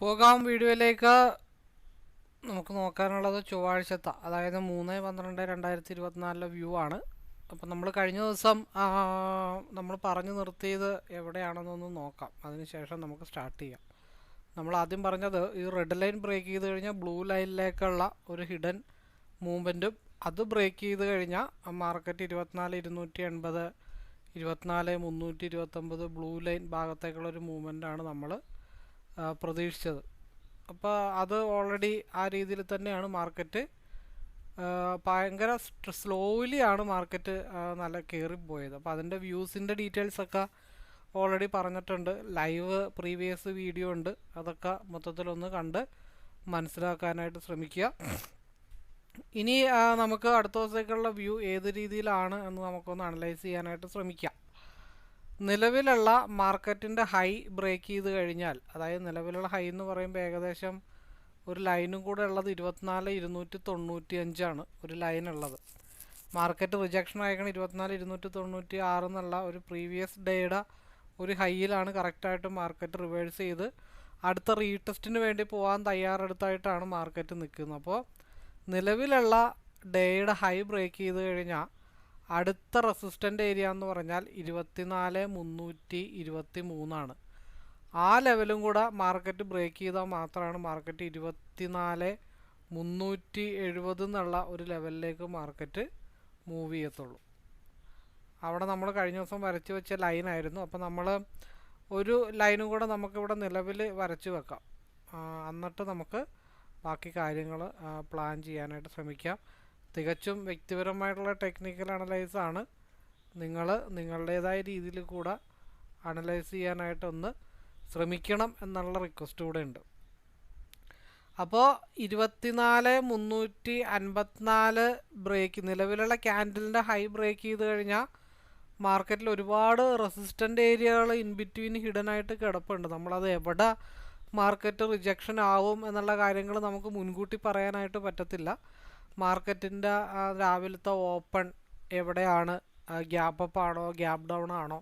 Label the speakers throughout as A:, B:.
A: പോകാം വീഡിയോയിലേക്ക്. നമുക്ക് നോക്കാനുള്ളത് ചൊവ്വാഴ്ചത്തെ അതായത് മൂന്ന് പന്ത്രണ്ട് രണ്ടായിരത്തി ഇരുപത്തിനാലിലെ വ്യൂ ആണ്. അപ്പം നമ്മൾ കഴിഞ്ഞ ദിവസം നമ്മൾ പറഞ്ഞു നിർത്തിയത് എവിടെയാണെന്നൊന്ന് നോക്കാം. അതിനുശേഷം നമുക്ക് സ്റ്റാർട്ട് ചെയ്യാം. നമ്മൾ ആദ്യം പറഞ്ഞത് ഈ റെഡ് ലൈൻ ബ്രേക്ക് ചെയ്ത് കഴിഞ്ഞാൽ ബ്ലൂ ലൈനിലേക്കുള്ള ഒരു ഹിഡൻ മൂവ്മെന്റും അത് ബ്രേക്ക് ചെയ്ത് കഴിഞ്ഞാൽ മാർക്കറ്റ് ഇരുപത്തിനാല് ഇരുന്നൂറ്റി എൺപത് ഇരുപത്തിനാല് മുന്നൂറ്റി ഇരുപത്തൊമ്പത് ബ്ലൂ ലൈൻ ഭാഗത്തേക്കുള്ള ഒരു മൂവ്മെന്റാണ് നമ്മൾ പ്രതീക്ഷിച്ചത്. അപ്പോൾ അത് ഓൾറെഡി ആ രീതിയിൽ തന്നെയാണ് മാർക്കറ്റ് ഭയങ്കര സ്ലോലി ആണ് മാർക്കറ്റ് നല്ല കയറിപ്പോയത് അപ്പോൾ അതിന്റെ വ്യൂസിന്റെ ഡീറ്റെയിൽസൊക്കെ ഓൾറെഡി പറഞ്ഞിട്ടുണ്ട്. ലൈവ് പ്രീവിയസ് വീഡിയോ ഉണ്ട്. അതൊക്കെ മൊത്തത്തിലൊന്ന് കണ്ട് മനസ്സിലാക്കാനായിട്ട് ശ്രമിക്കുക. ഇനി നമുക്ക് അടുത്ത ദിവസത്തേക്കുള്ള വ്യൂ ഏത് രീതിയിലാണ് എന്ന് നമുക്കൊന്ന് അനലൈസ് ചെയ്യാനായിട്ട് ശ്രമിക്കാം. നിലവിലുള്ള മാർക്കറ്റിന്റെ ഹൈ ബ്രേക്ക് ചെയ്ത് കഴിഞ്ഞാൽ അതായത് നിലവിലുള്ള ഹൈ എന്ന് പറയുമ്പോൾ ഏകദേശം ഒരു ലൈനും കൂടെ ഉള്ളത് ഇരുപത്തിനാല് ഇരുന്നൂറ്റി തൊണ്ണൂറ്റി അഞ്ചാണ് ഒരു ലൈൻ ഉള്ളത് മാർക്കറ്റ് റിജക്ഷൻ ആയിക്കണം ഇരുപത്തിനാല് ഇരുന്നൂറ്റി തൊണ്ണൂറ്റി ആറ് എന്നുള്ള ഒരു പ്രീവിയസ് ഡേയുടെ ഒരു ഹൈയിലാണ് കറക്റ്റായിട്ട് മാർക്കറ്റ് റിവേഴ്സ് ചെയ്ത് അടുത്ത റീടെസ്റ്റിന് വേണ്ടി പോകാൻ തയ്യാറെടുത്തായിട്ടാണ് മാർക്കറ്റ് നിൽക്കുന്നത്. അപ്പോൾ നിലവിലുള്ള ഡേയുടെ ഹൈ ബ്രേക്ക് ചെയ്ത് കഴിഞ്ഞാൽ അടുത്ത റെസിസ്റ്റന്റ് ഏരിയ എന്ന് പറഞ്ഞാൽ ഇരുപത്തിനാല് മുന്നൂറ്റി ഇരുപത്തി മൂന്നാണ് ആ ലെവലും കൂടെ മാർക്കറ്റ് ബ്രേക്ക് ചെയ്താൽ മാത്രമാണ് മാർക്കറ്റ് ഇരുപത്തിനാല് മുന്നൂറ്റി എഴുപത് എന്നുള്ള ഒരു ലെവലിലേക്ക് മാർക്കറ്റ് മൂവ് ചെയ്യത്തുള്ളൂ. അവിടെ നമ്മൾ കഴിഞ്ഞ ദിവസം വരച്ച് വെച്ച ലൈനായിരുന്നു അപ്പോൾ നമ്മൾ ഒരു ലൈനും കൂടെ നമുക്കിവിടെ നിലവിൽ വരച്ച് വെക്കാം. എന്നിട്ട് നമുക്ക് ബാക്കി കാര്യങ്ങൾ പ്ലാൻ ചെയ്യാനായിട്ട് ശ്രമിക്കാം. തികച്ചും വ്യക്തിപരമായിട്ടുള്ള ടെക്നിക്കൽ അനലൈസ് ആണ്. നിങ്ങൾ നിങ്ങളുടേതായ രീതിയിൽ കൂടെ അനലൈസ് ചെയ്യാനായിട്ടൊന്ന് ശ്രമിക്കണം എന്നുള്ള റിക്വസ്റ്റ് കൂടെ ഉണ്ട്. അപ്പോൾ ഇരുപത്തിനാല് മുന്നൂറ്റി അൻപത്തിനാല് ബ്രേക്ക് നിലവിലുള്ള ക്യാൻഡലിന്റെ ഹൈ ബ്രേക്ക് ചെയ്ത് കഴിഞ്ഞാൽ മാർക്കറ്റിൽ ഒരുപാട് റെസിസ്റ്റന്റ് ഏരിയകൾ ഇൻ ബിറ്റ്വീൻ ഹിഡൻ ആയിട്ട് കിടപ്പുണ്ട്. നമ്മളത് എവിടെ മാർക്കറ്റ് റിജക്ഷൻ ആവും എന്നുള്ള കാര്യങ്ങൾ നമുക്ക് മുൻകൂട്ടി പറയാനായിട്ട് പറ്റത്തില്ല. മാർക്കറ്റിന്റെ രാവിലത്തെ ഓപ്പൺ എവിടെയാണ്? ഗ്യാപ്പ് അപ്പ് ആണോ? ഗ്യാപ്പ് ഡൗൺ ആണോ?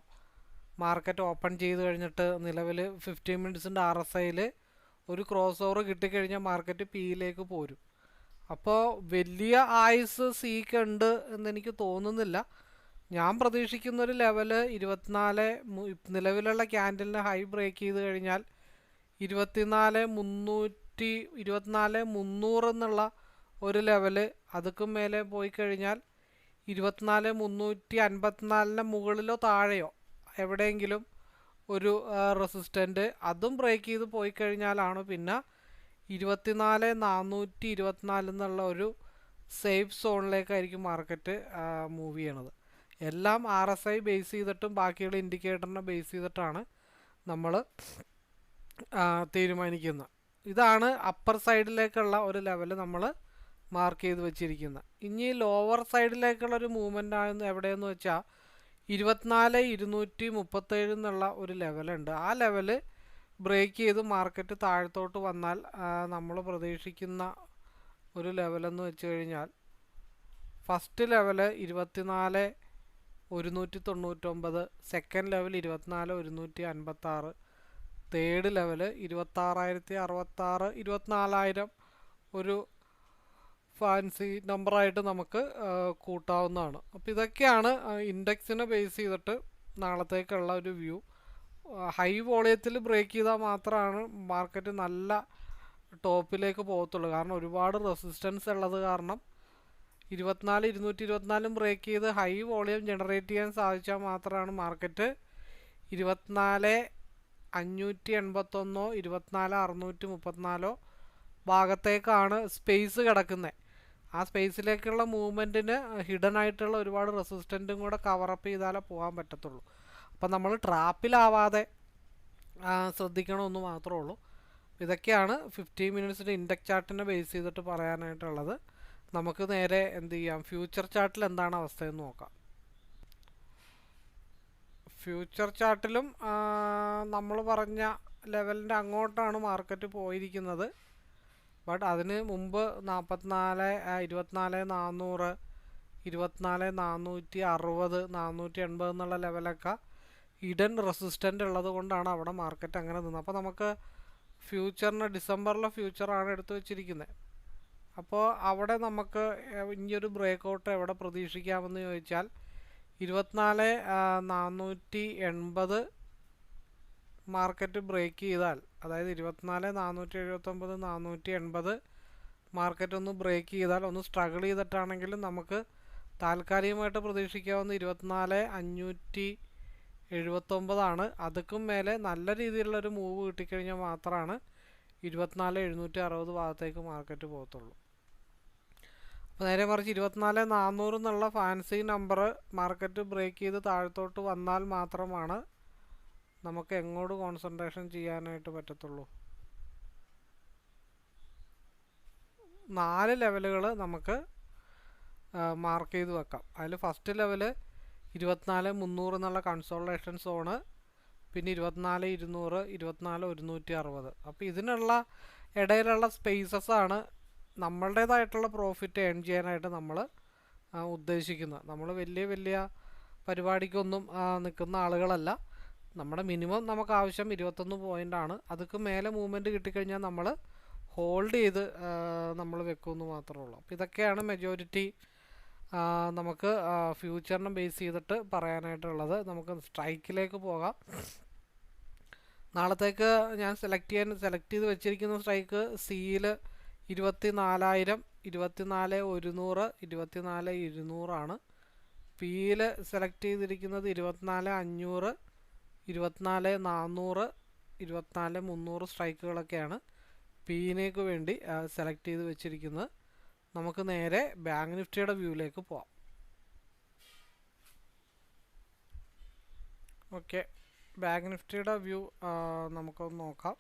A: മാർക്കറ്റ് ഓപ്പൺ ചെയ്ത് കഴിഞ്ഞിട്ട് നിലവിൽ ഫിഫ്റ്റീൻ മിനിറ്റ്സിന്റെ ആർ എസ് ഐയിൽ ഒരു ക്രോസ് ഓവർ കിട്ടിക്കഴിഞ്ഞാൽ മാർക്കറ്റ് പിയിലേക്ക് പോരും. അപ്പോൾ വലിയ ആയുസ് സീക്ക് ഉണ്ട് എന്നെനിക്ക് തോന്നുന്നില്ല. ഞാൻ പ്രതീക്ഷിക്കുന്ന ഒരു ലെവൽ ഇരുപത്തിനാല് നിലവിലുള്ള ക്യാൻഡലിന് ഹൈ ബ്രേക്ക് ചെയ്ത് കഴിഞ്ഞാൽ ഇരുപത്തിനാല് മുന്നൂറ്റി ഇരുപത്തിനാല് മുന്നൂറ് എന്നുള്ള ഒരു ലെവൽ അതുക്കും മേലെ പോയി കഴിഞ്ഞാൽ ഇരുപത്തിനാല് മുന്നൂറ്റി അൻപത്തിനാലിന് മുകളിലോ താഴെയോ എവിടെയെങ്കിലും ഒരു റെസിസ്റ്റന്റ് അതും ബ്രേക്ക് ചെയ്ത് പോയി കഴിഞ്ഞാലാണ് പിന്നെ ഇരുപത്തിനാല് നാനൂറ്റി ഇരുപത്തിനാല് എന്നുള്ള ഒരു സേഫ് സോണിലേക്കായിരിക്കും മാർക്കറ്റ് മൂവ് ചെയ്യണത്. എല്ലാം ആർ എസ് ഐ ബേസ് ചെയ്തിട്ടും ബാക്കിയുള്ള ഇൻഡിക്കേറ്ററിനെ ബേസ് ചെയ്തിട്ടാണ് നമ്മൾ തീരുമാനിക്കുന്നത്. ഇതാണ് അപ്പർ സൈഡിലേക്കുള്ള ഒരു ലെവൽ നമ്മൾ മാർക്ക് ചെയ്ത് വെച്ചിരിക്കുന്നത് ഇനി ലോവർ സൈഡിലേക്കുള്ള ഒരു മൂവ്മെന്റ് ആയിരുന്നു എവിടെയെന്ന് വെച്ചാൽ ഇരുപത്തിനാല് ഇരുന്നൂറ്റി മുപ്പത്തേഴ് എന്നുള്ള ഒരു ലെവലുണ്ട് ആ ലെവൽ ബ്രേക്ക് ചെയ്ത് മാർക്കറ്റ് താഴത്തോട്ട് വന്നാൽ നമ്മൾ പ്രതീക്ഷിക്കുന്ന ഒരു ലെവലെന്ന് വെച്ച് കഴിഞ്ഞാൽ ഫസ്റ്റ് ലെവൽ ഇരുപത്തിനാല് ഒരുന്നൂറ്റി തൊണ്ണൂറ്റൊമ്പത് സെക്കൻഡ് ലെവൽ ഇരുപത്തിനാല് ഒരുന്നൂറ്റി അൻപത്താറ് തേർഡ് ലെവൽ ഇരുപത്താറായിരത്തി അറുപത്താറ് ഇരുപത്തിനാലായിരം ഒരു ഫാൻസി നമ്പറായിട്ട് നമുക്ക് കൂട്ടാവുന്നതാണ്. അപ്പോൾ ഇതൊക്കെയാണ് ഇൻഡെക്സിനെ ബേസ് ചെയ്തിട്ട് നാളത്തേക്കുള്ള ഒരു വ്യൂ ഹൈ വോളിയത്തിൽ ബ്രേക്ക് ചെയ്താൽ മാത്രമാണ് മാർക്കറ്റ് നല്ല ടോപ്പിലേക്ക് പോകത്തുള്ളൂ. കാരണം ഒരുപാട് റെസിസ്റ്റൻസ് ഉള്ളത് കാരണം ഇരുപത്തിനാല് ഇരുന്നൂറ്റി ഇരുപത്തിനാലും ബ്രേക്ക് ചെയ്ത് ഹൈ വോളിയം ജനറേറ്റ് ചെയ്യാൻ സാധിച്ചാൽ മാത്രമാണ് മാർക്കറ്റ് ഇരുപത്തിനാല് അഞ്ഞൂറ്റി എൺപത്തൊന്നോ ഇരുപത്തിനാല് അറുന്നൂറ്റി മുപ്പത്തിനാലോ ഭാഗത്തേക്കാണ് സ്പേസ് കിടക്കുന്നത്. ആ സ്പേസിലേക്കുള്ള മൂവ്മെന്റിന് ഹിഡൻ ആയിട്ടുള്ള ഒരുപാട് റെസിസ്റ്റന്റും കൂടെ കവറപ്പ് ചെയ്താലേ പോകാൻ പറ്റത്തുള്ളൂ. അപ്പം നമ്മൾ ട്രാപ്പിലാവാതെ ശ്രദ്ധിക്കണമെന്ന് മാത്രമേ ഉള്ളൂ. ഇതൊക്കെയാണ് ഫിഫ്റ്റീൻ മിനിറ്റ്സിന്റെ ഇൻഡെക്സ് ചാർട്ടിനെ ബേസ് ചെയ്തിട്ട് പറയാനായിട്ടുള്ളത്. നമുക്ക് നേരെ എന്ത് ചെയ്യാം? ഫ്യൂച്ചർ ചാർട്ടിൽ എന്താണ് അവസ്ഥയെന്ന് നോക്കാം. ഫ്യൂച്ചർ ചാർട്ടിലും നമ്മൾ പറഞ്ഞ ലെവലിന്റെ അങ്ങോട്ടാണ് മാർക്കറ്റ് പോയിരിക്കുന്നത്. ബട്ട് അതിന് മുമ്പ് നാൽപ്പത്തിനാല് ഇരുപത്തിനാല് നാനൂറ് ഇരുപത്തിനാല് നാനൂറ്റി അറുപത് നാനൂറ്റി എൺപത് എന്നുള്ള ലെവലൊക്കെ ഇഡൻ റെസിസ്റ്റന്റ് ഉള്ളത് കൊണ്ടാണ് അവിടെ മാർക്കറ്റ് അങ്ങനെ നിന്നത്. അപ്പോൾ നമുക്ക് ഫ്യൂച്ചറിന് ഡിസംബറിലെ ഫ്യൂച്ചറാണ് എടുത്തു വെച്ചിരിക്കുന്നത് അപ്പോൾ അവിടെ നമുക്ക് ഇനിയൊരു ബ്രേക്ക് ഔട്ട് എവിടെ പ്രതീക്ഷിക്കാമെന്ന് ചോദിച്ചാൽ ഇരുപത്തിനാല് നാനൂറ്റി എൺപത് മാർക്കറ്റ് ബ്രേക്ക് ചെയ്താൽ അതായത് ഇരുപത്തിനാല് നാനൂറ്റി എഴുപത്തൊമ്പത് നാനൂറ്റി എൺപത് മാർക്കറ്റ് ഒന്ന് ബ്രേക്ക് ചെയ്താൽ ഒന്ന് സ്ട്രഗിൾ ചെയ്തിട്ടാണെങ്കിലും നമുക്ക് താൽക്കാലികമായിട്ട് പ്രതീക്ഷിക്കാവുന്ന ഇരുപത്തിനാല് അഞ്ഞൂറ്റി എഴുപത്തൊമ്പതാണ് അതുക്കും മേലെ നല്ല രീതിയിലുള്ളൊരു മൂവ് കിട്ടിക്കഴിഞ്ഞാൽ മാത്രമാണ് ഇരുപത്തിനാല് എഴുന്നൂറ്റി അറുപത് ഭാഗത്തേക്ക് മാർക്കറ്റ് പോകത്തുള്ളൂ. അപ്പോൾ നേരെ മറിച്ച് ഇരുപത്തിനാല് നാനൂറ് എന്നുള്ള ഫാൻസി നമ്പർ മാർക്കറ്റ് ബ്രേക്ക് ചെയ്ത് താഴത്തോട്ട് വന്നാൽ മാത്രമാണ് നമുക്ക് എങ്ങോട്ട് കോൺസെൻട്രേഷൻ ചെയ്യാനായിട്ട് പറ്റത്തുള്ളൂ. നാല് ലെവലുകൾ നമുക്ക് മാർക്ക് ചെയ്ത് വെക്കാം. അതിൽ ഫസ്റ്റ് ലെവൽ ഇരുപത്തിനാല് മുന്നൂറ് എന്നുള്ള കൺസോളേഷൻ സോണ് പിന്നെ ഇരുപത്തിനാല് ഇരുന്നൂറ് ഇരുപത്തിനാല് ഒരുന്നൂറ്റി അറുപത് അപ്പോൾ ഇതിനുള്ള ഇടയിലുള്ള സ്പേസസ് ആണ് നമ്മളുടേതായിട്ടുള്ള പ്രോഫിറ്റ് ഏൺ ചെയ്യാനായിട്ട് നമ്മൾ ഉദ്ദേശിക്കുന്നത്. നമ്മൾ വലിയ വലിയ പരിപാടിക്കൊന്നും നിൽക്കുന്ന ആളുകളല്ല. നമ്മുടെ മിനിമം നമുക്ക് ആവശ്യം ഇരുപത്തൊന്ന് പോയിന്റ് ആണ്. അതൊക്കെ മേലെ മൂവ്മെന്റ് കിട്ടിക്കഴിഞ്ഞാൽ നമ്മൾ ഹോൾഡ് ചെയ്ത് നമ്മൾ വെക്കുമെന്ന് മാത്രമേ ഉള്ളൂ. അപ്പോൾ ഇതൊക്കെയാണ് മെജോറിറ്റി നമുക്ക് ഫ്യൂച്ചറിനെ ബേസ് ചെയ്തിട്ട് പറയാനായിട്ടുള്ളത്. നമുക്ക് സ്ട്രൈക്കിലേക്ക് പോകാം. നാളത്തേക്ക് ഞാൻ സെലക്ട് ചെയ്യാൻ സെലക്ട് ചെയ്ത് വെച്ചിരിക്കുന്ന സ്ട്രൈക്ക് സിയിൽ ഇരുപത്തി നാലായിരം ഇരുപത്തിനാല് ഒരുന്നൂറ് ഇരുപത്തിനാല് ഇരുന്നൂറാണ്. പിയിൽ സെലക്ട് ചെയ്തിരിക്കുന്നത് ഇരുപത്തിനാല് അഞ്ഞൂറ് ഇരുപത്തിനാല് നാനൂറ് ഇരുപത്തിനാല് മുന്നൂറ് സ്ട്രൈക്കുകളൊക്കെയാണ് പിയിനേക്ക് വേണ്ടി സെലക്ട് ചെയ്ത് വെച്ചിരിക്കുന്നത്. നമുക്ക് നേരെ ബാങ്ക് നിഫ്റ്റിയുടെ വ്യൂവിലേക്ക് പോവാം. ഓക്കെ. ബാങ്ക് നിഫ്റ്റിയുടെ വ്യൂ നമുക്കൊന്ന് നോക്കാം.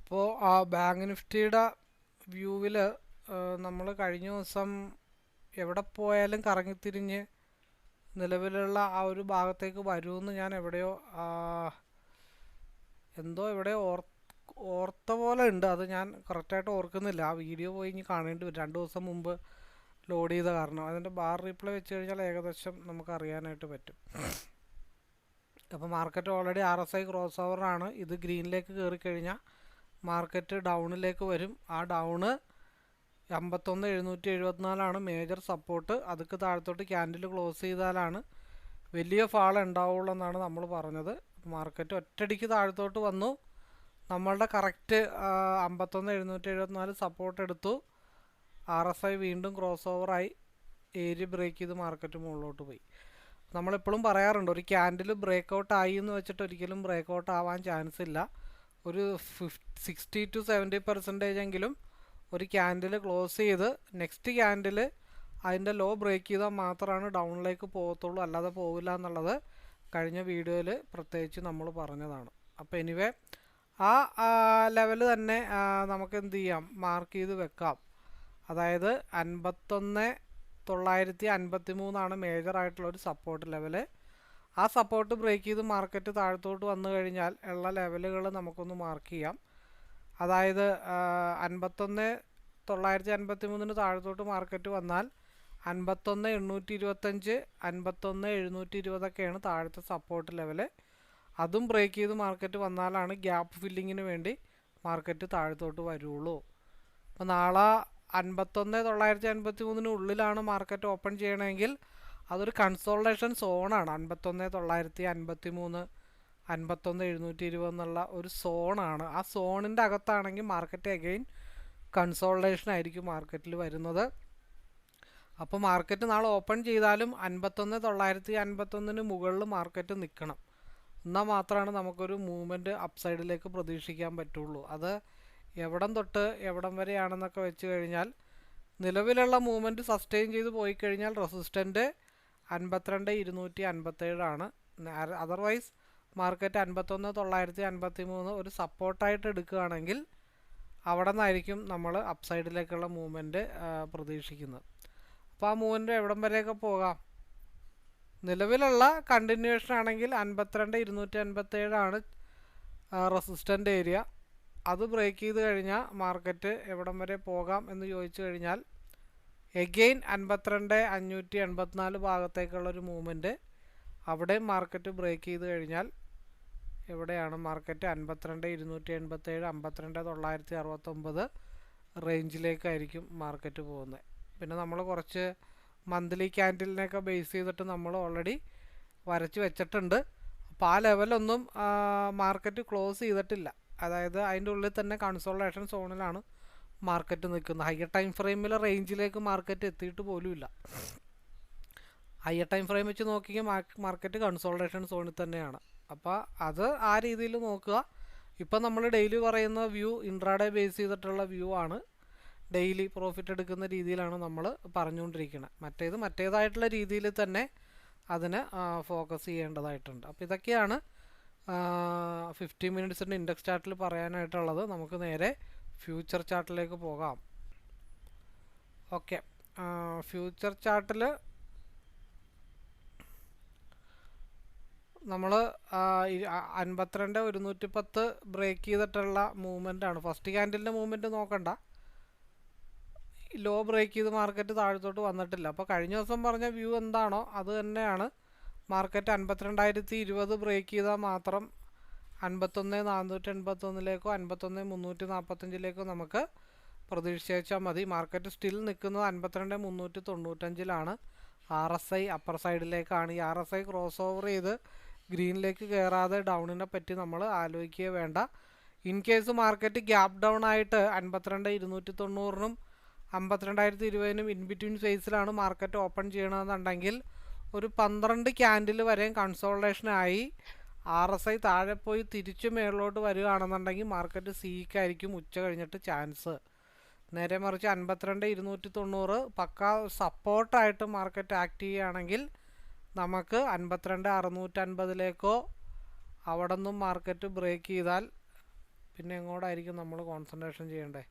A: അപ്പോൾ ആ ബാങ്ക് നിഫ്റ്റിയുടെ വ്യൂവിൽ നമ്മൾ കഴിഞ്ഞ ദിവസം എവിടെ പോയാലും കറങ്ങിത്തിരിഞ്ഞ് നിലവിലുള്ള ആ ഒരു ഭാഗത്തേക്ക് വരുമെന്ന് ഞാൻ എവിടെയോ എന്തോ എവിടെയോ ഓർ ഓർത്ത പോലെ ഉണ്ട്. അത് ഞാൻ കറക്റ്റായിട്ട് ഓർക്കുന്നില്ല. ആ വീഡിയോ പോയി ഇനി കാണേണ്ടി വരും. രണ്ട് ദിവസം മുമ്പ് ലോഡ് ചെയ്ത കാരണം. അതിന്റെ ബാർ റീപ്ലേ വെച്ച് കഴിഞ്ഞാൽ ഏകദേശം നമുക്ക് അറിയാനായിട്ട് പറ്റും. അപ്പോൾ market already R S I cross ഓവറാണ്. ഇത് ഗ്രീനിലേക്ക് കയറി കഴിഞ്ഞാൽ മാർക്കറ്റ് ഡൗണിലേക്ക് വരും. ആ ഡൗണ് അമ്പത്തൊന്ന് എഴുന്നൂറ്റി എഴുപത്തിനാലാണ് മേജർ സപ്പോർട്ട് അതൊക്കെ താഴത്തോട്ട് ക്യാൻഡിൽ ക്ലോസ് ചെയ്താലാണ് വലിയ ഫാൾ ഉണ്ടാവുള്ളൂ എന്നാണ് നമ്മൾ പറഞ്ഞത്. മാർക്കറ്റ് ഒറ്റടിക്ക് താഴത്തോട്ട് വന്നു. നമ്മളുടെ കറക്റ്റ് അമ്പത്തൊന്ന് എഴുന്നൂറ്റി എഴുപത്തിനാല് സപ്പോർട്ട് എടുത്തു. ആർ എസ് ഐ വീണ്ടും ക്രോസ് ഓവറായി ഏരിയ ബ്രേക്ക് ചെയ്ത് മാർക്കറ്റ് മുകളിലോട്ട് പോയി. നമ്മളെപ്പോഴും പറയാറുണ്ട് ഒരു ക്യാൻഡിൽ ബ്രേക്ക് ഔട്ട് ആയി എന്ന് വെച്ചിട്ട് ഒരിക്കലും ബ്രേക്ക് ഔട്ട് ആവാൻ ചാൻസ് ഇല്ല. ഒരു fif sixty to seventy percentage എങ്കിലും ഒരു ക്യാൻഡിൽ ക്ലോസ് ചെയ്ത് നെക്സ്റ്റ് ക്യാൻഡിൽ അതിന്റെ ലോ ബ്രേക്ക് ചെയ്താൽ മാത്രമാണ് ഡൗണിലേക്ക് പോകത്തുള്ളൂ അല്ലാതെ പോകില്ല എന്നുള്ളത് കഴിഞ്ഞ വീഡിയോയിൽ പ്രത്യേകിച്ച് നമ്മൾ പറഞ്ഞതാണ്. അപ്പോൾ എനിവേ ആ ലെവൽ തന്നെ നമുക്ക് എന്ത് ചെയ്യാം? മാർക്ക് ചെയ്ത് വെക്കാം. അതായത് അൻപത്തൊന്ന് തൊള്ളായിരത്തി അൻപത്തി മൂന്നാണ് മേജറായിട്ടുള്ള ഒരു സപ്പോർട്ട് ലെവൽ ആ സപ്പോർട്ട് ബ്രേക്ക് ചെയ്ത് മാർക്കറ്റ് താഴത്തോട്ട് വന്നു കഴിഞ്ഞാൽ ഉള്ള ലെവലുകൾ നമുക്കൊന്ന് മാർക്ക് ചെയ്യാം. അതായത് അൻപത്തൊന്ന് തൊള്ളായിരത്തി അൻപത്തി മൂന്നിന് താഴത്തോട്ട് മാർക്കറ്റ് വന്നാൽ അൻപത്തൊന്ന് എണ്ണൂറ്റി ഇരുപത്തഞ്ച് അൻപത്തൊന്ന് എഴുന്നൂറ്റി ഇരുപതൊക്കെയാണ് താഴത്തെ സപ്പോർട്ട് ലെവൽ അതും ബ്രേക്ക് ചെയ്ത് മാർക്കറ്റ് വന്നാലാണ് ഗ്യാപ്പ് ഫില്ലിങ്ങിന് വേണ്ടി മാർക്കറ്റ് താഴത്തോട്ട് വരുള്ളൂ. അപ്പോൾ നാളെ അൻപത്തൊന്ന് തൊള്ളായിരത്തി അൻപത്തി മൂന്നിന് ഉള്ളിലാണ് മാർക്കറ്റ് ഓപ്പൺ ചെയ്യണമെങ്കിൽ അതൊരു കൺസോൾട്ടേഷൻ സോണാണ് അൻപത്തൊന്ന് തൊള്ളായിരത്തി അൻപത്തി മൂന്ന് അൻപത്തൊന്ന് എഴുന്നൂറ്റി ഇരുപത് എന്നുള്ള ഒരു സോണാണ്. ആ സോണിന്റെ അകത്താണെങ്കിൽ മാർക്കറ്റ് അഗെയിൻ കൺസോൾട്ടേഷൻ ആയിരിക്കും മാർക്കറ്റിൽ വരുന്നത്. അപ്പോൾ മാർക്കറ്റ് നാളെ ഓപ്പൺ ചെയ്താലും അൻപത്തൊന്ന് തൊള്ളായിരത്തി അൻപത്തൊന്നിന് മുകളിൽ മാർക്കറ്റ് നിൽക്കണം. എന്നാൽ മാത്രമാണ് നമുക്കൊരു മൂവ്മെന്റ് അപ്സൈഡിലേക്ക് പ്രതീക്ഷിക്കാൻ പറ്റുള്ളൂ. അത് എവിടം തൊട്ട് എവിടം വരെയാണെന്നൊക്കെ വെച്ച് കഴിഞ്ഞാൽ നിലവിലുള്ള മൂവ്മെന്റ് സസ്റ്റെയിൻ ചെയ്ത് പോയി കഴിഞ്ഞാൽ റെസിസ്റ്റന്റ് അൻപത്തിരണ്ട് ഇരുന്നൂറ്റി അൻപത്തേഴാണ് അതർവൈസ് മാർക്കറ്റ് അൻപത്തൊന്ന് തൊള്ളായിരത്തി അൻപത്തി മൂന്ന് ഒരു സപ്പോർട്ടായിട്ട് എടുക്കുകയാണെങ്കിൽ അവിടെ നിന്നായിരിക്കും നമ്മൾ അപ്സൈഡിലേക്കുള്ള മൂവ്മെന്റ് പ്രതീക്ഷിക്കുന്നത്. അപ്പോൾ ആ മൂവ്മെന്റ് എവിടം വരെയൊക്കെ പോകാം? നിലവിലുള്ള കണ്ടിന്യൂവേഷൻ ആണെങ്കിൽ അൻപത്തിരണ്ട് ഇരുന്നൂറ്റി അൻപത്തേഴാണ് റെസിസ്റ്റന്റ് ഏരിയ. അത് ബ്രേക്ക് ചെയ്ത് കഴിഞ്ഞാൽ മാർക്കറ്റ് എവിടം വരെ പോകാം എന്ന് ചോദിച്ചു കഴിഞ്ഞാൽ എഗെയിൻ അൻപത്തിരണ്ട് അഞ്ഞൂറ്റി എൺപത്തിനാല് ഭാഗത്തേക്കുള്ളൊരു മൂവ്മെന്റ് അവിടെ മാർക്കറ്റ് ബ്രേക്ക് ചെയ്ത് കഴിഞ്ഞാൽ എവിടെയാണ് മാർക്കറ്റ്? അൻപത്തിരണ്ട് ഇരുന്നൂറ്റി എൺപത്തേഴ് അമ്പത്തിരണ്ട് തൊള്ളായിരത്തി അറുപത്തൊമ്പത് റേഞ്ചിലേക്കായിരിക്കും മാർക്കറ്റ് പോകുന്നത്. പിന്നെ നമ്മൾ കുറച്ച് മന്ത്ലി ക്യാൻഡിലിനെയൊക്കെ ബേസ് ചെയ്തിട്ട് നമ്മൾ ഓൾറെഡി വരച്ച് വെച്ചിട്ടുണ്ട്. അപ്പോൾ ആ ലെവലൊന്നും മാർക്കറ്റ് ക്ലോസ് ചെയ്തിട്ടില്ല. അതായത് അതിന്റെ ഉള്ളിൽ തന്നെ കൺസോളേഷൻ സോണിലാണ് മാർക്കറ്റ് നിൽക്കുന്നത്. ഹയർ ടൈം ഫ്രെയിമിലെ റേഞ്ചിലേക്ക് മാർക്കറ്റ് എത്തിയിട്ട് പോലുമില്ല. ഹയർ ടൈം ഫ്രെയിം വെച്ച് നോക്കിയാൽ മാർക്കറ്റ് കൺസോൾട്ടേഷൻ സോണിൽ തന്നെയാണ്. അപ്പോൾ അത് ആ രീതിയിൽ നോക്കുക. ഇപ്പം നമ്മൾ ഡെയിലി പറയുന്ന വ്യൂ ഇൻട്രാഡേ ബേസ് ചെയ്തിട്ടുള്ള വ്യൂ ആണ്. ഡെയിലി പ്രോഫിറ്റ് എടുക്കുന്ന രീതിയിലാണ് നമ്മൾ പറഞ്ഞുകൊണ്ടിരിക്കുന്നത് മറ്റേത് മറ്റേതായിട്ടുള്ള രീതിയിൽ തന്നെ അതിന് ഫോക്കസ് ചെയ്യേണ്ടതായിട്ടുണ്ട്. അപ്പോൾ ഇതൊക്കെയാണ് ഫിഫ്റ്റി മിനിറ്റ്സിന്റെ ഇൻഡെക്സ് ചാർട്ടിൽ പറയാനായിട്ടുള്ളത്. നമുക്ക് നേരെ ഫ്യൂച്ചർ ചാർട്ടിലേക്ക് പോകാം. ഓക്കെ ഫ്യൂച്ചർ ചാർട്ടിൽ നമ്മൾ അൻപത്തിരണ്ട് ഒരുന്നൂറ്റി പത്ത് ബ്രേക്ക് ചെയ്തിട്ടുള്ള മൂവ്മെന്റ് ആണ്. ഫസ്റ്റ് ക്യാൻഡിലിന്റെ മൂവ്മെന്റ് നോക്കണ്ട. ലോ ബ്രേക്ക് ചെയ്ത് മാർക്കറ്റ് താഴത്തോട്ട് വന്നിട്ടില്ല. അപ്പോൾ കഴിഞ്ഞ ദിവസം പറഞ്ഞ വ്യൂ എന്താണോ അത് തന്നെയാണ്. മാർക്കറ്റ് അൻപത്തിരണ്ടായിരത്തി ഇരുപത് ബ്രേക്ക് ചെയ്താൽ മാത്രം അൻപത്തൊന്ന് നാനൂറ്റി എൺപത്തൊന്നിലേക്കോ അൻപത്തൊന്ന് മുന്നൂറ്റി നാൽപ്പത്തഞ്ചിലേക്കോ നമുക്ക് പ്രതീക്ഷിച്ചാൽ മതി. മാർക്കറ്റ് സ്റ്റിൽ നിൽക്കുന്നത് അൻപത്തിരണ്ട് മുന്നൂറ്റി തൊണ്ണൂറ്റഞ്ചിലാണ് ആർ എസ് ഐ അപ്പർ സൈഡിലേക്കാണ് ഈ R S I cross over ചെയ്ത് ഗ്രീനിലേക്ക് കയറാതെ ഡൗണിനെ പറ്റി നമ്മൾ ആലോചിക്കുക വേണ്ട. In case market gap down ആയിട്ട് അൻപത്തിരണ്ട് ഇരുന്നൂറ്റി തൊണ്ണൂറിനും അമ്പത്തിരണ്ടായിരത്തി ഇരുപതിനും ഇൻ ബിറ്റ്വീൻ ഫേസിലാണ് മാർക്കറ്റ് ഓപ്പൺ ചെയ്യണമെന്നുണ്ടെങ്കിൽ ഒരു പന്ത്രണ്ട് ക്യാൻഡിൽ വരെയും കൺസോൾട്ടേഷനായി ആർ എസ് ഐ താഴെ പോയി തിരിച്ചു മേളിലോട്ട് വരികയാണെന്നുണ്ടെങ്കിൽ മാർക്കറ്റ് സിക്കായിരിക്കും ഉച്ച കഴിഞ്ഞിട്ട് ചാൻസ്. നേരെ മറിച്ച് അൻപത്തിരണ്ട് ഇരുന്നൂറ്റി തൊണ്ണൂറ് പക്ക സപ്പോർട്ടായിട്ട് മാർക്കറ്റ് ആക്ട് ചെയ്യുകയാണെങ്കിൽ നമുക്ക് അൻപത്തിരണ്ട് അറുന്നൂറ്റൻപതിലേക്കോ അവിടെ നിന്നും മാർക്കറ്റ് ബ്രേക്ക് ചെയ്താൽ പിന്നെ എങ്ങോട്ടായിരിക്കും നമ്മൾ കോൺസെൻട്രേഷൻ ചെയ്യേണ്ടത്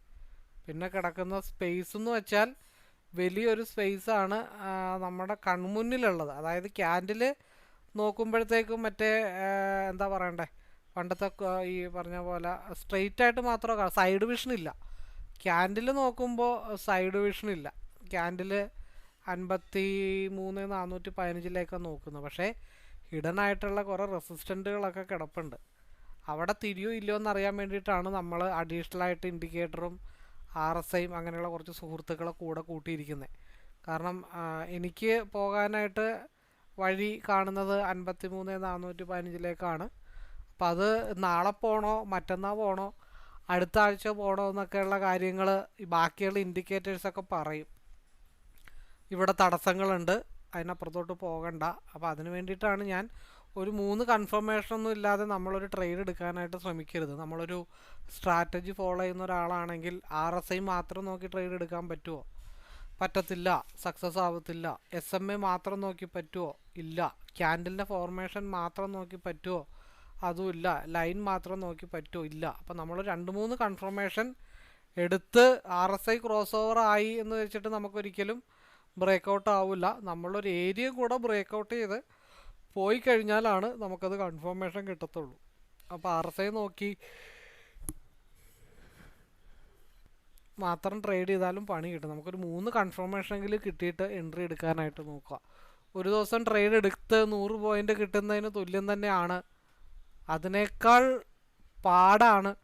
A: പിന്നെ കിടക്കുന്ന സ്പേസ് എന്ന് വെച്ചാൽ വലിയൊരു സ്പേസാണ് നമ്മുടെ കൺമുന്നിലുള്ളത്. അതായത് ക്യാൻഡിൽ നോക്കുമ്പോഴത്തേക്കും മറ്റേ എന്താ പറയണ്ടേ? പണ്ടത്തെ ഈ പറഞ്ഞ പോലെ സ്ട്രെയിറ്റ് ആയിട്ട് മാത്രമേ സൈഡ് വിഷൻ ഇല്ല. ക്യാൻഡിൽ നോക്കുമ്പോൾ സൈഡ് വിഷൻ ഇല്ല. ക്യാൻഡിൽ അൻപത്തി മൂന്ന് നാനൂറ്റി പതിനഞ്ചിലേക്കാണ് നോക്കുന്നത് പക്ഷേ ഹിഡൻ ആയിട്ടുള്ള കുറേ റെസിസ്റ്റന്റുകളൊക്കെ കിടപ്പുണ്ട്. അവിടെ തിരിയോ ഇല്ലയോ എന്നറിയാൻ വേണ്ടിയിട്ടാണ് നമ്മൾ അഡീഷണൽ ആയിട്ട് ഇൻഡിക്കേറ്ററും ആർ എസ് ഐയും അങ്ങനെയുള്ള കുറച്ച് സുഹൃത്തുക്കളെ കൂടെ കൂട്ടിയിരിക്കുന്നത്. കാരണം എനിക്ക് പോകാനായിട്ട് വഴി കാണുന്നത് അൻപത്തി മൂന്ന് നാനൂറ്റി പതിനഞ്ചിലേക്കാണ് അപ്പം അത് നാളെ പോകണോ മറ്റന്നാൾ പോകണോ അടുത്ത ആഴ്ച പോകണോ എന്നൊക്കെയുള്ള കാര്യങ്ങൾ ബാക്കിയുള്ള ഇൻഡിക്കേറ്റേഴ്സൊക്കെ പറയും. ഇവിടെ തടസ്സങ്ങളുണ്ട്. അതിനപ്പുറത്തോട്ട് പോകണ്ട. അപ്പോൾ അതിന് വേണ്ടിയിട്ടാണ് ഞാൻ ഒരു മൂന്ന് കൺഫർമേഷൻ ഒന്നും ഇല്ലാതെ നമ്മളൊരു ട്രേഡ് എടുക്കാനായിട്ട് ശ്രമിക്കരുത്. നമ്മളൊരു സ്ട്രാറ്റജി ഫോളോ ചെയ്യുന്ന ഒരാളാണെങ്കിൽ ആർ എസ് ഐ മാത്രം നോക്കി ട്രേഡ് എടുക്കാൻ പറ്റുമോ പറ്റത്തില്ല. സക്സസ് ആവത്തില്ല. എസ് എം എ മാത്രം നോക്കി പറ്റുമോ ഇല്ല. ക്യാൻഡിലിന്റെ ഫോർമേഷൻ മാത്രം നോക്കി പറ്റുമോ അതുമില്ല ലൈൻ മാത്രം നോക്കി പറ്റുമോ ഇല്ല. അപ്പോൾ നമ്മൾ രണ്ട് മൂന്ന് കൺഫർമേഷൻ എടുത്ത് R S I cross over ആയി എന്ന് വെച്ചിട്ട് നമുക്കൊരിക്കലും ബ്രേക്ക് ഔട്ട് ആവില്ല. നമ്മളൊരു ഏരിയ കൂടെ ബ്രേക്ക് ഔട്ട് ചെയ്ത് പോയി കഴിഞ്ഞാലാണ് നമുക്കത് കൺഫർമേഷൻ കിട്ടത്തുള്ളൂ. അപ്പോൾ ആർ എസ് ഐ നോക്കി. മാത്രം ട്രേഡ് ചെയ്താലും പണി കിട്ടും. നമുക്കൊരു മൂന്ന് കൺഫർമേഷൻ കൺഫർമേഷനെങ്കിലും കിട്ടിയിട്ട് എൻട്രി എടുക്കാനായിട്ട് നോക്കുക. ഒരു ദിവസം ട്രേഡ് എടുത്ത് നൂറ് പോയിന്റ് കിട്ടുന്നതിന് തുല്യം തന്നെയാണ്. അതിനേക്കാൾ പാടാണ്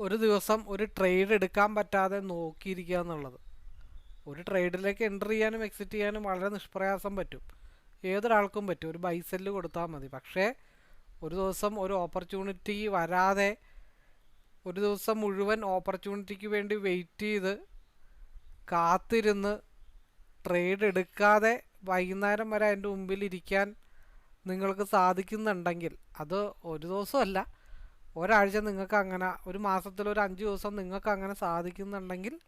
A: ഒരു ദിവസം ഒരു ട്രേഡ് എടുക്കാൻ പറ്റാതെ നോക്കിയിരിക്കുക എന്നുള്ളത്. ഒരു ട്രേഡിലേക്ക് എന്റർ ചെയ്യാനും എക്സിറ്റ് ചെയ്യാനും വളരെ നിഷ്പ്രയാസം പറ്റും. ഏതൊരാൾക്കും പറ്റും. ഒരു ബൈസെല്ല് കൊടുത്താൽ മതി. പക്ഷേ ഒരു ദിവസം ഒരു ഓപ്പർച്യൂണിറ്റി വരാതെ ഒരു ദിവസം മുഴുവൻ ഓപ്പർച്യൂണിറ്റിക്ക് വേണ്ടി വെയിറ്റ് ചെയ്ത് കാത്തിരുന്ന് ട്രേഡ് എടുക്കാതെ വൈകുന്നേരം വരെ അതിന്റെ മുമ്പിൽ ഇരിക്കാൻ നിങ്ങൾക്ക് സാധിക്കുന്നുണ്ടെങ്കിൽ അത് ഒരു ദിവസമല്ല. ഒരാഴ്ച നിങ്ങൾക്ക് അങ്ങനെ ഒരു മാസത്തിൽ ഒരു അഞ്ച് ദിവസം നിങ്ങൾക്ക് അങ്ങനെ സാധിക്കുന്നുണ്ടെങ്കിൽ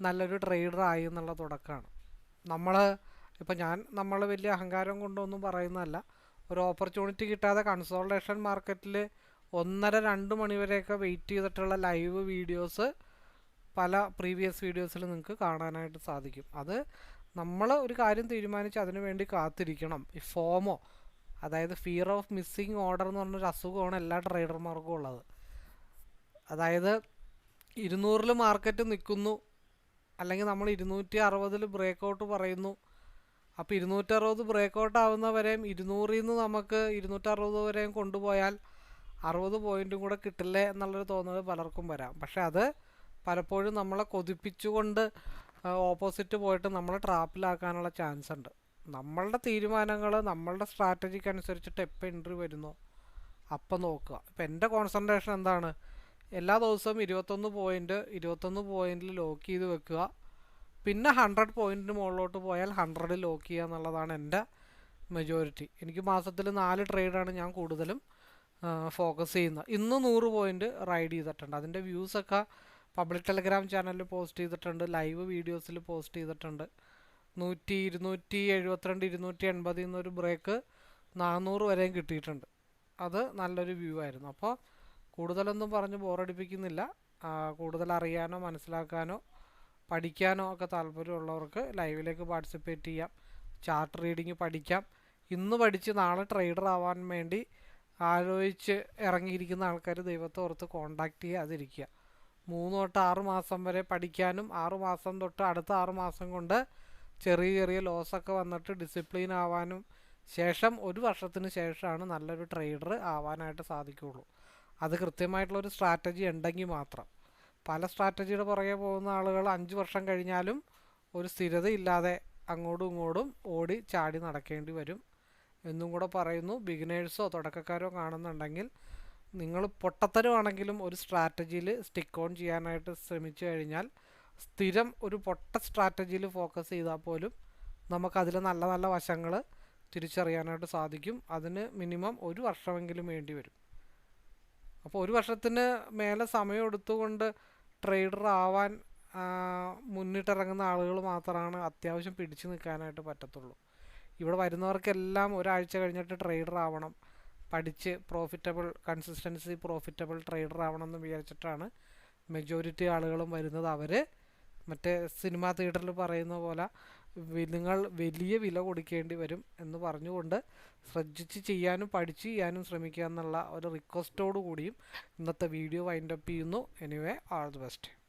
A: നല്ലൊരു ട്രേഡർ ആയി എന്നുള്ള തുടക്കമാണ്. നമ്മൾ ഇപ്പം ഞാൻ നമ്മൾ വലിയ അഹങ്കാരം കൊണ്ടൊന്നും പറയുന്നതല്ല. ഒരു ഓപ്പർച്യൂണിറ്റി കിട്ടാതെ കൺസോൾട്ടേഷൻ മാർക്കറ്റിൽ ഒന്നര രണ്ട് മണിവരെയൊക്കെ വെയിറ്റ് ചെയ്തിട്ടുള്ള ലൈവ് വീഡിയോസ് പല പ്രീവിയസ് വീഡിയോസിൽ നിങ്ങൾക്ക് കാണാനായിട്ട് സാധിക്കും. അത് നമ്മൾ ഒരു കാര്യം തീരുമാനിച്ച് അതിനു വേണ്ടി കാത്തിരിക്കണം. ഈ ഫോമോ അതായത് ഫിയർ ഓഫ് മിസ്സിങ് ഓർഡർ എന്ന് പറഞ്ഞൊരു അസുഖമാണ് എല്ലാ ട്രേഡർമാർക്കും ഉള്ളത്. അതായത് ഇരുന്നൂറിൽ മാർക്കറ്റ് നിൽക്കുന്നു അല്ലെങ്കിൽ നമ്മൾ ഇരുന്നൂറ്റി അറുപതിൽ ബ്രേക്കൗട്ട് പറയുന്നു. അപ്പോൾ ഇരുന്നൂറ്ററുപത് ബ്രേക്ക് ഔട്ട് ആവുന്നവരെയും ഇരുന്നൂറിൽ നിന്ന് നമുക്ക് ഇരുന്നൂറ്ററുപത് വരെയും കൊണ്ടുപോയാൽ അറുപത് പോയിന്റും കൂടെ കിട്ടില്ലേ എന്നുള്ളൊരു തോന്നൽ പലർക്കും വരാം. പക്ഷെ അത് പലപ്പോഴും നമ്മളെ കൊതിപ്പിച്ചുകൊണ്ട് ഓപ്പോസിറ്റ് പോയിട്ട് നമ്മളെ ട്രാപ്പിലാക്കാനുള്ള ചാൻസ് ഉണ്ട്. നമ്മളുടെ തീരുമാനങ്ങൾ നമ്മളുടെ സ്ട്രാറ്റജിക്ക് അനുസരിച്ചിട്ട് എപ്പോൾ എൻട്രി വരുന്നോ അപ്പം നോക്കുക. ഇപ്പം എന്റെ കോൺസെൻട്രേഷൻ എന്താണ്? എല്ലാ ദിവസവും ഇരുപത്തൊന്ന് പോയിന്റ് ഇരുപത്തൊന്ന് പോയിന്റിൽ ലോക്ക് ചെയ്ത് വെക്കുക. പിന്നെ ഹൺഡ്രഡ് പോയിന്റിന് മുകളിലോട്ട് പോയാൽ ഹൺഡ്രഡ് ലോക്ക് ചെയ്യുക എന്നുള്ളതാണ് എന്റെ മെജോറിറ്റി എനിക്ക് മാസത്തിൽ നാല് ട്രേഡാണ് ഞാൻ കൂടുതലും ഫോക്കസ് ചെയ്യുന്നത്. ഇന്ന് നൂറ് പോയിന്റ് റൈഡ് ചെയ്തിട്ടുണ്ട്. അതിന്റെ വ്യൂസൊക്കെ പബ്ലിക് ടെലഗ്രാം ചാനലിൽ പോസ്റ്റ് ചെയ്തിട്ടുണ്ട്. ലൈവ് വീഡിയോസിൽ പോസ്റ്റ് ചെയ്തിട്ടുണ്ട്. നൂറ്റി ഇരുന്നൂറ്റി എഴുപത്തിരണ്ട് ഇരുന്നൂറ്റി എൺപതിൽ നിന്നൊരു ബ്രേക്ക് നാനൂറ് വരെയും കിട്ടിയിട്ടുണ്ട്. അത് നല്ലൊരു വ്യൂ ആയിരുന്നു. അപ്പോൾ കൂടുതലൊന്നും പറഞ്ഞ് ബോറടിപ്പിക്കുന്നില്ല. കൂടുതൽ അറിയാനോ മനസ്സിലാക്കാനോ പഠിക്കാനോ ഒക്കെ താല്പര്യമുള്ളവർക്ക് ലൈവിലേക്ക് പാർട്ടിസിപ്പേറ്റ് ചെയ്യാം. ചാർട്ട് റീഡിങ് പഠിക്കാം. ഇന്ന് പഠിച്ച് നാളെ ട്രേഡർ ആവാൻ വേണ്ടി ആലോചിച്ച് ഇറങ്ങിയിരിക്കുന്ന ആൾക്കാർ ദൈവത്തെ ഓർത്ത് കോണ്ടാക്ട് ചെയ്യാതിരിക്കുക. മൂന്ന് തൊട്ട് ആറ് മാസം വരെ പഠിക്കാനും ആറ് മാസം തൊട്ട് അടുത്ത ആറ് മാസം കൊണ്ട് ചെറിയ ചെറിയ ലോസൊക്കെ വന്നിട്ട് ഡിസിപ്ലിൻ ആവാനും ശേഷം ഒരു വർഷത്തിന് ശേഷമാണ് നല്ലൊരു ട്രേഡർ ആവാനായിട്ട് സാധിക്കുകയുള്ളൂ. അത് കൃത്യമായിട്ടുള്ളൊരു സ്ട്രാറ്റജി ഉണ്ടെങ്കിൽ മാത്രം. പല സ്ട്രാറ്റജിയുടെ പുറകെ പോകുന്ന ആളുകൾ അഞ്ച് വർഷം കഴിഞ്ഞാലും ഒരു സ്ഥിരതയില്ലാതെ അങ്ങോട്ടും ഇങ്ങോട്ടും ഓടി ചാടി നടക്കേണ്ടി വരും എന്നും കൂടെ പറയുന്നു. ബിഗിനേഴ്സോ തുടക്കക്കാരോ കാണുന്നുണ്ടെങ്കിൽ നിങ്ങൾ പൊട്ടത്തരമാണെങ്കിലും ഒരു സ്ട്രാറ്റജിയിൽ സ്റ്റിക്ക് ഓൺ ചെയ്യാനായിട്ട് ശ്രമിച്ചു കഴിഞ്ഞാൽ സ്ഥിരം ഒരു പൊട്ട സ്ട്രാറ്റജിയിൽ ഫോക്കസ് ചെയ്താൽ പോലും നമുക്കതിൽ നല്ല നല്ല വശങ്ങൾ തിരിച്ചറിയാനായിട്ട് സാധിക്കും. അതിന് മിനിമം ഒരു വർഷമെങ്കിലും വേണ്ടി വരും. അപ്പോൾ ഒരു വർഷത്തിന് മേലെ സമയം എടുത്തുകൊണ്ട് ട്രേഡർ ആവാൻ മുന്നിട്ടിറങ്ങുന്ന ആളുകൾ മാത്രമാണ് അത്യാവശ്യം പിടിച്ചു നിൽക്കാനായിട്ട് പറ്റത്തുള്ളൂ. ഇവിടെ വരുന്നവർക്കെല്ലാം ഒരാഴ്ച കഴിഞ്ഞിട്ട് ട്രേഡർ ആവണം. പഠിച്ച് പ്രോഫിറ്റബിൾ കൺസിസ്റ്റൻസി പ്രോഫിറ്റബിൾ ട്രേഡർ ആവണം എന്ന് വിചാരിച്ചിട്ടാണ് മെജോറിറ്റി ആളുകളും വരുന്നത്. അവർ മറ്റേ സിനിമാ തിയേറ്ററിൽ പറയുന്ന പോലെ നിങ്ങൾ വലിയ വില കൊടുക്കേണ്ടി വരും എന്ന് പറഞ്ഞുകൊണ്ട് ശ്രദ്ധിച്ച് ചെയ്യാനും പഠിച്ച് ചെയ്യാനും ശ്രമിക്കുക എന്നുള്ള ഒരു റിക്വസ്റ്റോടു കൂടിയും ഇന്നത്തെ വീഡിയോ വൈൻഡപ്പ് ചെയ്യുന്നു. Anyway all the best